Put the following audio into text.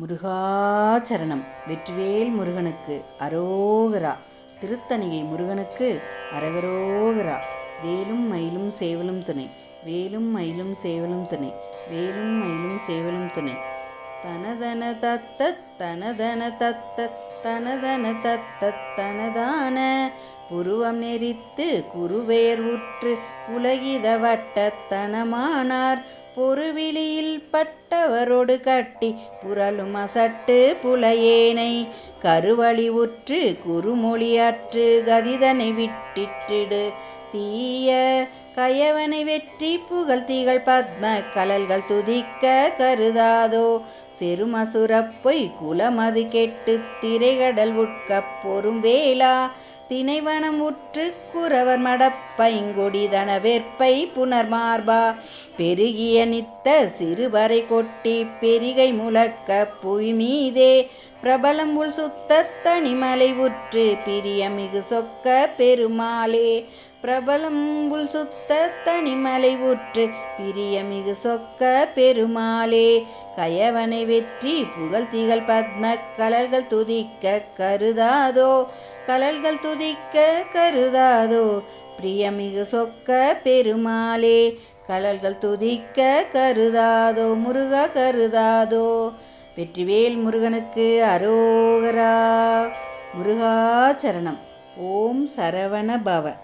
முருகாச்சரணம். வெற்றிவேல் முருகனுக்கு அரோகரா. திருத்தணிகை முருகனுக்கு அரகரோகரா. வேலும் மயிலும் சேவலும் துணை. வேலும் மயிலும் சேவலும் துணை. வேலும் மயிலும் சேவலும் துணை. தனதன தத்த தனதன தத்த தனதன தத்த தனதான. புருவம் நெறித்து குருவேர் உற்று புலகித வட்டத்தனமானார் பொறுவிழியில் பட்டவரோடு கட்டி புரளும் அசட்டு புலையேனை. கருவழி உற்று குறுமொழியாற்று கதிதனை விட்டிட்டிடு. தீய கயவனை வெற்றி புகழ் தீகள் பத்ம கலல்கள் துதிக்க கருதாதோ. செருமசுரப் பொய் குலமது கெட்டு திரைகடல் உட்கப் பொறும் வேளா தினைவனம் உற்று குறவர் மடப்பைங்கொடிதன வெற்பை புனர்மார்பா. பெருகிய நித்த சிறுவரை கொட்டி பெருகை முழக்க புய் மீதே பிரபலம் உள் சுத்த தனிமலை உற்று பிரியமிகு சொக்க பெருமாளே. பிரபலம் உள் சுத்த தனிமலை உற்று பிரியமிகு சொக்க பெருமாளே. கயவனை வெற்றி புகழ் திகழ் பத்ம கலர்கள் துதிக்க கருதாதோ. கலல்கள் துதிக்க கருதாதோ? பிரியமிகு சொக்க பெருமாளே கலல்கள் துதிக்க கருதாதோ? முருக கருதாதோ? வெற்றிவேல் முருகனுக்கு அரோகரா. முருகாச்சரணம் ஓம் சரவண பவ.